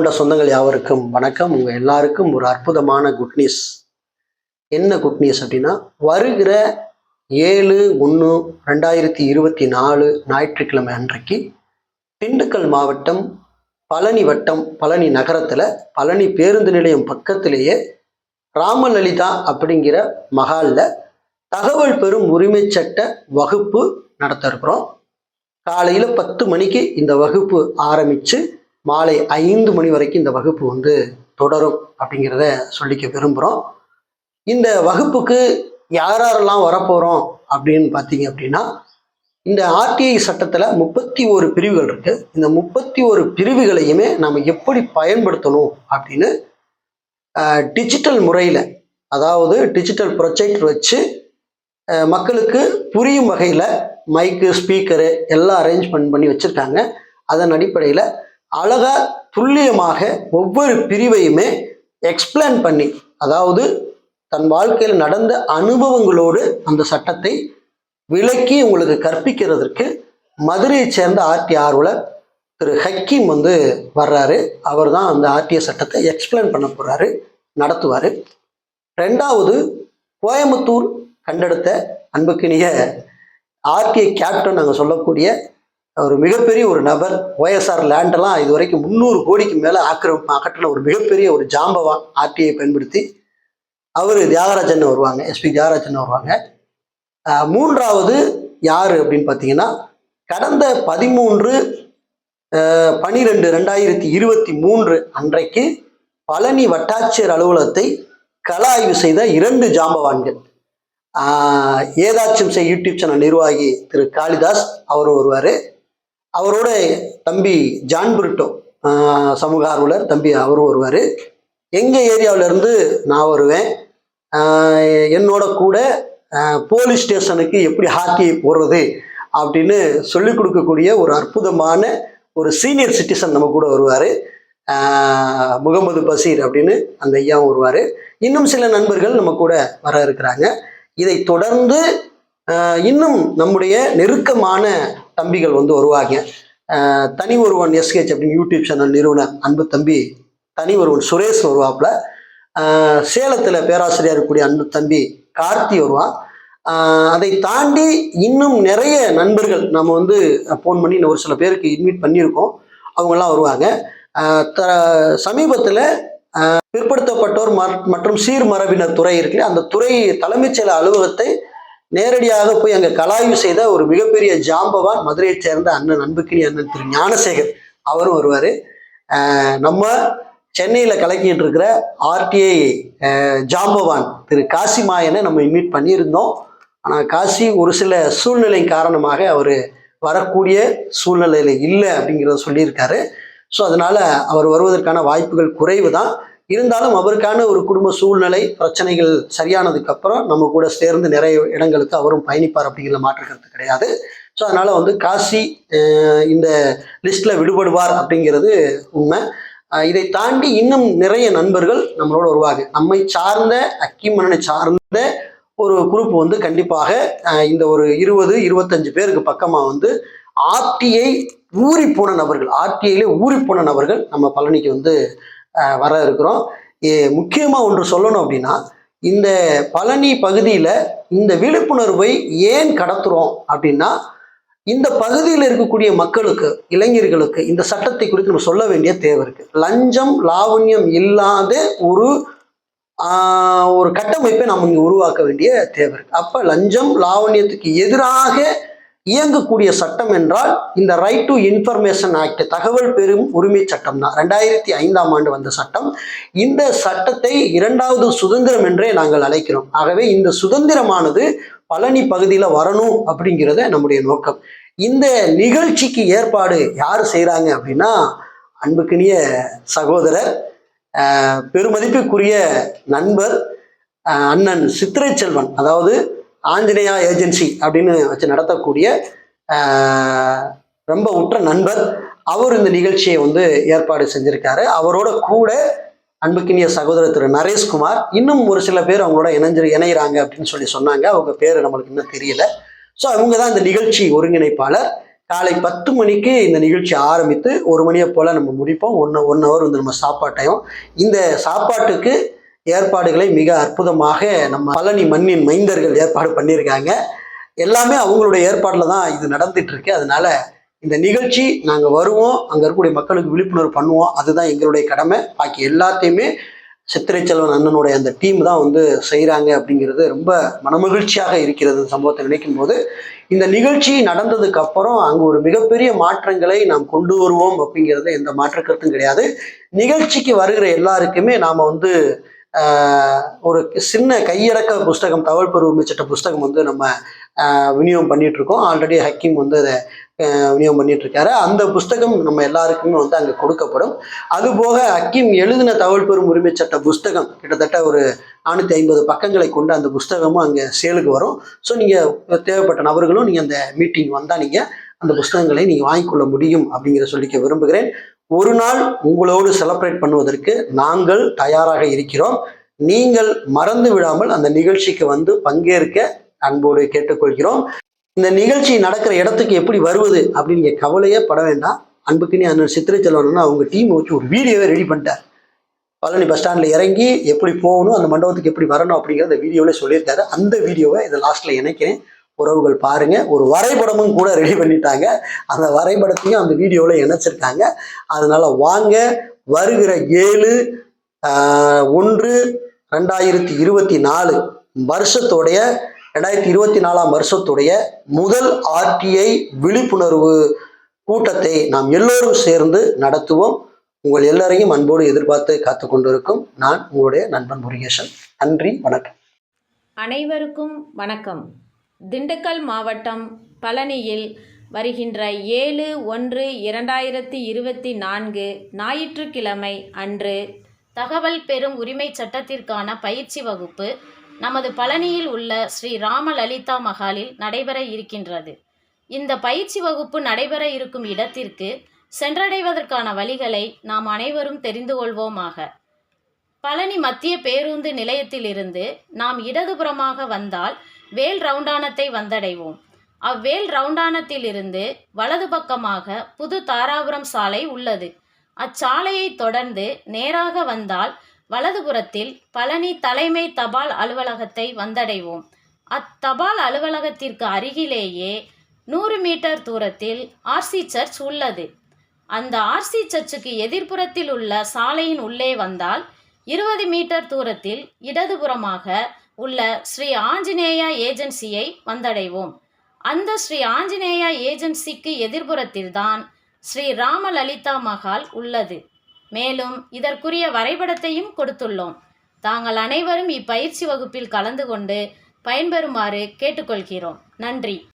கொண்ட சொந்தங்கள் யாவருக்கும் வணக்கம். உங்கள் எல்லாருக்கும் ஒரு அற்புதமான குட் நியூஸ் என்ன குட் நியூஸ் அப்படின்னா வருகிற ஏழு ஒன்று ரெண்டாயிரத்தி இருபத்தி நாலு ஞாயிற்றுக்கிழமை அன்றைக்கு திண்டுக்கல் மாவட்டம் பழனி வட்டம் பழனி நகரத்தில் பழனி பேருந்து நிலையம் பக்கத்திலேயே ராமலலிதா அப்படிங்கிற மகாலில் தகவல் பெறும் உரிமை சட்ட வகுப்பு நடத்த இருக்கிறோம் காலையில் பத்து மணிக்கு இந்த வகுப்பு ஆரம்பித்து மாலை ஐந்து மணி வரைக்கும் இந்த வகுப்பு வந்து தொடரும் அப்படிங்கிறத சொல்லிக்க விரும்புகிறோம் இந்த வகுப்புக்கு யார் யாரெல்லாம் வரப்போகிறோம் அப்படின்னு பார்த்தீங்க அப்படின்னா இந்த ஆர்டிஐ சட்டத்தில் முப்பத்தி ஒரு பிரிவுகள் இருக்கு. இந்த முப்பத்தி ஒரு பிரிவுகளையுமே நம்ம எப்படி பயன்படுத்தணும் அப்படின்னு டிஜிட்டல் முறையில் அதாவது டிஜிட்டல் ப்ரொஜெக்ட் வச்சு மக்களுக்கு புரியும் வகையில் மைக்கு ஸ்பீக்கரு எல்லாம் அரேஞ்ச்மெண்ட் பண்ணி வச்சுருக்காங்க. அதன் அடிப்படையில் அழகா துல்லியமாக ஒவ்வொரு பிரிவையுமே எக்ஸ்பிளைன் பண்ணி அதாவது தன் வாழ்க்கையில் நடந்த அனுபவங்களோடு அந்த சட்டத்தை விளக்கி உங்களுக்கு கற்பிக்கிறதற்கு மதுரையை சேர்ந்த ஆர்டி ஆர்வலர் திரு ஹக்கீம் வந்து வர்றாரு. அவர் தான் அந்த ஆர்டிஏ சட்டத்தை எக்ஸ்பிளைன் பண்ண போறாரு நடத்துவார். ரெண்டாவது கோயம்புத்தூர் கண்டெடுத்த அன்புக்கினிய ஆர்டிஐ கேப்டன் நாங்கள் சொல்லக்கூடிய ஒரு மிகப்பெரிய ஒரு நபர் ஒய்எஸ்ஆர் லேண்டெல்லாம் இது வரைக்கும் முந்நூறு கோடிக்கு மேலே ஆக்கிரமிப்பு அகற்றின ஒரு மிகப்பெரிய ஒரு ஜாம்பவான் ஆர்டிஐ பயன்படுத்தி அவர் தியாகராஜன் வருவாங்க எஸ்பி தியாகராஜன் வருவாங்க. மூன்றாவது யார் அப்படின்னு பார்த்தீங்கன்னா கடந்த பதிமூன்று பனிரெண்டு ரெண்டாயிரத்தி இருபத்தி மூன்று அன்றைக்கு பழனி வட்டாட்சியர் அலுவலகத்தை கள ஆய்வு செய்த இரண்டு ஜாம்பவான்கள். ஏதாச்சும் செய் யூடியூப் சேனல் நிர்வாகி திரு காளிதாஸ் அவர் வருவார். அவரோட தம்பி ஜான் பிரிட்டோ சமூக ஆர்வலர் தம்பி அவரும் வருவார். எங்கள் ஏரியாவிலேருந்து நான் வருவேன். என்னோட கூட போலீஸ் ஸ்டேஷனுக்கு எப்படி ஹாக்கி போடுறது அப்படின்னு சொல்லிக் கொடுக்கக்கூடிய ஒரு அற்புதமான ஒரு சீனியர் சிட்டிசன் நம்ம கூட வருவார். முகமது பசீர் அப்படின்னு அந்த ஐயாவும் வருவார். இன்னும் சில நண்பர்கள் நம்ம கூட வர இருக்கிறாங்க. இதை தொடர்ந்து இன்னும் நம்முடைய நெருக்கமான தம்பிகள் வந்து வருவாங்க. தனி ஒருவன் எஸ்கேச் அப்படின்னு யூடியூப் சேனல் நிறுவனர் அன்பு தம்பி தனி ஒருவன் சுரேஷ் வருவாப்புல. சேலத்தில் பேராசிரியர் இருக்கக்கூடிய அன்பு தம்பி கார்த்தி வருவான். அதை தாண்டி இன்னும் நிறைய நண்பர்கள் நம்ம வந்து ஃபோன் பண்ணி ஒரு சில பேருக்கு இன்வைட் பண்ணியிருக்கோம். அவங்கெல்லாம் வருவாங்க. த சமீபத்தில் பிற்படுத்தப்பட்டோர் மற்றும் சீர்மரபினர் துறை இருக்குல்ல அந்த துறை தலைமைச் செயல அலுவலகத்தை நேரடியாக போய் அங்கே கலாய்வு செய்த ஒரு மிகப்பெரிய ஜாம்பவான் மதுரையைச் சேர்ந்த அண்ணன் அன்புக்கினி அண்ணன் திரு ஞானசேகர். அவரும் வருவார். நம்ம சென்னையில் கலக்கிட்டு இருக்கிற ஆர்டிஐ ஜாம்பவான் திரு காசிமாயனை நம்ம இன்வைட் பண்ணியிருந்தோம். ஆனால் காசி ஒரு சில சூழ்நிலை காரணமாக அவர் வரக்கூடிய சூழ்நிலையில் இல்லை அப்படிங்கிறத சொல்லியிருக்காரு. ஸோ அதனால் அவர் வருவதற்கான வாய்ப்புகள் குறைவு தான் இருந்தாலும் அவருக்கான ஒரு குடும்ப சூழ்நிலை பிரச்சனைகள் சரியானதுக்கு அப்புறம் நம்ம கூட சேர்ந்து நிறைய இடங்களுக்கு அவரும் பயணிப்பார் அப்படிங்கிற மாற்று கருத்து கிடையாது. ஸோ அதனால வந்து காசி இந்த லிஸ்ட்ல விடுபடுவார் அப்படிங்கிறது உண்மை. இதை தாண்டி இன்னும் நிறைய நண்பர்கள் நம்மளோட உருவாகு நம்மை சார்ந்த அக்கிமன்னனை சார்ந்த ஒரு குரூப் வந்து கண்டிப்பாக இந்த ஒரு இருபது இருபத்தஞ்சு பேருக்கு பக்கமாக வந்து ஆர்டிஐ ஊறி போன நபர்கள் ஆர்டிஐல ஊறி போன நபர்கள் நம்ம பழனிக்கு வந்து வர இருக்கிறோம். ஏ- ஒன்று சொல்லணும் அப்படின்னா இந்த பழனி பகுதியில் இந்த விழிப்புணர்வை ஏன் கடத்துகிறோம் அப்படின்னா இந்த பகுதியில் இருக்கக்கூடிய மக்களுக்கு இளைஞர்களுக்கு இந்த சட்டத்தை குறித்து நம்ம சொல்ல வேண்டிய தேவை இருக்கு. லஞ்சம் லாவண்யம் இல்லாத ஒரு ஒரு கட்டமைப்பை நம்ம இங்கே உருவாக்க வேண்டிய தேவை இருக்கு. அப்போ லஞ்சம் லாவண்யத்துக்கு எதிராக இயங்கக்கூடிய சட்டம் என்றால் இந்த ரைட் டு இன்ஃபர்மேஷன் ஆக்ட் தகவல் பெறும் உரிமை சட்டம் தான். ரெண்டாயிரத்தி ஐந்தாம் ஆண்டு வந்த சட்டம். இந்த சட்டத்தை இரண்டாவது சுதந்திரம் என்றே நாங்கள் அழைக்கிறோம். ஆகவே இந்த சுதந்திரமானது பழனி பகுதியில் வரணும் அப்படிங்கிறத நம்முடைய நோக்கம். இந்த நிகழ்ச்சிக்கு ஏற்பாடு யார் செய்கிறாங்க அப்படின்னா அன்புக்கினிய சகோதரர் பெருமதிப்புக்குரிய நண்பர் அண்ணன் சித்திரை செல்வன். அதாவது ஆஞ்சநேயா ஏஜென்சி அப்படின்னு வச்சு நடத்தக்கூடிய ரொம்ப உற்ற நண்பர். அவர் இந்த நிகழ்ச்சியை வந்து ஏற்பாடு செஞ்சிருக்காரு. அவரோட கூட அன்புக்கினிய சகோதரர் திரு நரேஷ்குமார் இன்னும் ஒரு சில பேர் அவங்களோட இணைஞ்சு இணையிறாங்க அப்படின்னு சொல்லி சொன்னாங்க. அவங்க பேர் நம்மளுக்கு இன்னும் தெரியல. ஸோ அவங்க தான் இந்த நிகழ்ச்சி ஒருங்கிணைப்பாளர். காலை பத்து மணிக்கு இந்த நிகழ்ச்சி ஆரம்பித்து ஒரு மணியை போல் நம்ம முடிப்போம். ஒன் ஒன் ஹவர் வந்து நம்ம சாப்பாட்டையும். இந்த சாப்பாட்டுக்கு ஏற்பாடுகளை மிக அற்புதமாக நம்ம பழனி மண்ணின் மைந்தர்கள் ஏற்பாடு பண்ணியிருக்காங்க. எல்லாமே அவங்களுடைய ஏற்பாட்டில் தான் இது நடந்துட்டு இருக்கு அதனால இந்த நிகழ்ச்சி நாங்கள் வருவோம். அங்கே இருக்கக்கூடிய மக்களுக்கு விழிப்புணர்வு பண்ணுவோம். அதுதான் எங்களுடைய கடமை. பாக்கி எல்லாத்தையுமே சித்திரை செல்வன் அண்ணனுடைய அந்த டீம் தான் வந்து செய்கிறாங்க அப்படிங்கிறது ரொம்ப மனமகிழ்ச்சியாக இருக்கிறது இந்த சம்பவத்தை நினைக்கும் போது. இந்த நிகழ்ச்சி நடந்ததுக்கு அப்புறம் அங்கே ஒரு மிகப்பெரிய மாற்றங்களை நாம் கொண்டு வருவோம் அப்படிங்கிறது எந்த மாற்ற கருத்தும் கிடையாது. நிகழ்ச்சிக்கு வருகிற எல்லாருக்குமே நாம் வந்து ஒரு சின்ன கையடக்க புஸ்தகம் தகவல் பெருமை சட்ட புஸ்தகம் வந்து நம்ம விநியோகம் பண்ணிட்டு இருக்கோம் ஆல்ரெடி ஹக்கீம் வந்து அதை விநியோகம் பண்ணிட்டு இருக்காரு அந்த புஸ்தகம் நம்ம எல்லாருக்குமே வந்து அங்கே கொடுக்கப்படும். அதுபோக ஹக்கீம் எழுதின தகவல் பெறும் உரிமை சட்ட புஸ்தகம் கிட்டத்தட்ட ஒரு நானூற்றி ஐம்பது பக்கங்களை கொண்டு அந்த புஸ்தகமும் அங்கே சேலுக்கு வரும். ஸோ நீங்கள் தேவைப்பட்ட நபர்களும் நீங்கள் அந்த மீட்டிங் வந்தால் நீங்கள் அந்த புஸ்தகங்களை நீங்கள் வாங்கிக்கொள்ள முடியும் அப்படிங்கிற சொல்லிக்க விரும்புகிறேன். ஒரு நாள் உங்களோடு செலப்ரேட் பண்ணுவதற்கு நாங்கள் தயாராக இருக்கிறோம். நீங்கள் மறந்து விடாமல் அந்த நிகழ்ச்சிக்கு வந்து பங்கேற்க அன்போடு கேட்டுக்கொள்கிறோம். இந்த நிகழ்ச்சி நடக்கிற இடத்துக்கு எப்படி வருவது அப்படின்னு கவலையே பட வேண்டாம். அன்புக்குனே அண்ணன் சித்திரை செல்வன் அவங்க டீம் வச்சு ஒரு வீடியோவே ரெடி பண்ணிட்டார். பழனி பஸ் ஸ்டாண்டில் இறங்கி எப்படி போகணும் அந்த மண்டபத்துக்கு எப்படி வரணும் அப்படிங்கிறத வீடியோவில் சொல்லியிருக்காரு. அந்த வீடியோவை இதை லாஸ்ட்டில் இணைக்கிறேன். உறவுகள் பாருங்க. ஒரு வரைபடமும் கூட ரெடி பண்ணிட்டாங்க. அந்த வரைபடத்தையும் அந்த வீடியோவில் இணைச்சிருக்காங்க. அதனால வாங்க வருகிற ஏழு ஒன்று ரெண்டாயிரத்தி இருபத்தி நாலு வருஷத்துடைய ரெண்டாயிரத்தி இருபத்தி நாலாம் வருஷத்துடைய முதல் ஆர்டிஐ விழிப்புணர்வு கூட்டத்தை நாம் எல்லோரும் சேர்ந்து நடத்துவோம். உங்கள் எல்லாரையும் அன்போடு எதிர்பார்த்து காத்து கொண்டிருக்கும் நான் உங்களுடைய நண்பன் முருகேசன். நன்றி வணக்கம். அனைவருக்கும் வணக்கம். திண்டுக்கல் மாவட்டம் பழனியில் வருகின்ற ஏழு ஒன்று இரண்டாயிரத்தி இருபத்தி நான்கு ஞாயிற்றுக்கிழமை அன்று தகவல் பெறும் உரிமை சட்டத்திற்கான பயிற்சி வகுப்பு நமது பழனியில் உள்ள ஸ்ரீ ராமலலிதா மகாலில் நடைபெற இருக்கின்றது. இந்த பயிற்சி வகுப்பு நடைபெற இருக்கும் இடத்திற்கு சென்றடைவதற்கான வழிகளை நாம் அனைவரும் தெரிந்து கொள்வோமாக. பழனி மத்திய பேருந்து நிலையத்திலிருந்து நாம் இடதுபுறமாக வந்தால் வேல் ரவுண்டானத்தை வந்தடைவோம். அவ்வேல் ரவுண்டானத்திலிருந்து வலது பக்கமாக புது தாராபுரம் சாலை உள்ளது. அச்சாலையை தொடர்ந்து நேராக வந்தால் வலதுபுறத்தில் பழனி தலைமை தபால் அலுவலகத்தை வந்தடைவோம். அத்தபால் அலுவலகத்திற்கு அருகிலேயே நூறு மீட்டர் தூரத்தில் ஆர்சி சர்ச் உள்ளது. அந்த ஆர்சி சர்ச்சுக்கு எதிர்ப்புறத்தில் உள்ள சாலையின் உள்ளே வந்தால் இருபது மீட்டர் தூரத்தில் இடதுபுறமாக உள்ள ஸ்ரீ ஆஞ்சநேயா ஏஜென்சியை வந்தடைவோம். அந்த ஸ்ரீ ஆஞ்சநேயா ஏஜென்சிக்கு எதிர்புறத்தில்தான் ஸ்ரீ ராமலலிதா மகால் உள்ளது. மேலும் இதற்குரிய வரைபடத்தையும் கொடுத்துள்ளோம். தாங்கள் அனைவரும் இப்பயிற்சி வகுப்பில் கலந்து கொண்டு பயன்பெறுமாறு கேட்டுக்கொள்கிறோம். நன்றி.